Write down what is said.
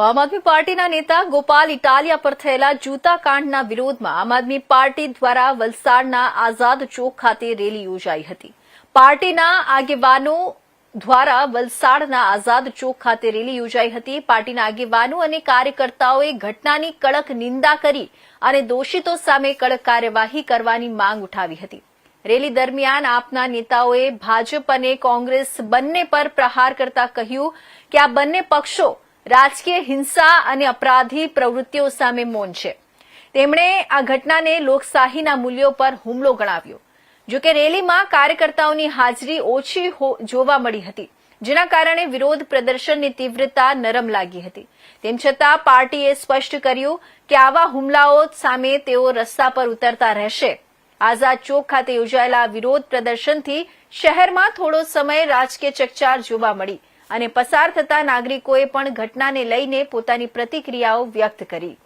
આમ આદમી પાર્ટીના નેતા ગોપાલ ઇટાલિયા પર થયેલા જૂતા કાંડના વિરોધમાં આમ આદમી પાર્ટી દ્વારા વલસાડના આઝાદ ચોક ખાતે રેલી યોજાઈ હતી. પાર્ટીના આગેવાનો દ્વારા વલસાડના આઝાદ ચોક ખાતે રેલી યોજાઈ હતી. પાર્ટીના આગેવાનો અને કાર્યકર્તાઓએ ઘટનાની કડક નિંદા કરી અને દોષિતો સામે કડક કાર્યવાહી કરવાની માંગ ઉઠાવી હતી. રેલી દરમિયાન આપના નેતાઓએ ભાજપ અને કોંગ્રેસ બંને પર પ્રહાર કરતા કહ્યું કે આ બંને પક્ષો રાજકીય હિંસા અને અપરાધી પ્રવૃત્તિઓ સામે મૌન છે. તેમણે આ ઘટનાને લોકશાહીના મૂલ્યો પર હુમલો ગણાવ્યો. જો કે રેલીમાં કાર્યકર્તાઓની હાજરી ઓછી જોવા મળી હતી, જેના કારણે વિરોધ પ્રદર્શનની તીવ્રતા નરમ લાગી હતી. તેમ છતાં પાર્ટીએ સ્પષ્ટ કર્યું કે આવા હુમલાઓ સામે તેઓ રસ્તા પર ઉતરતા રહેશે. આઝાદ ચોક ખાતે યોજાયેલા વિરોધ પ્રદર્શનથી શહેરમાં થોડો સમય રાજકીય ચકચાર જોવા મળી. અને પસાર થતા નાગરિકોએ પણ ઘટનાને લઈને પોતાની પ્રતિક્રિયાઓ વ્યક્ત કરી.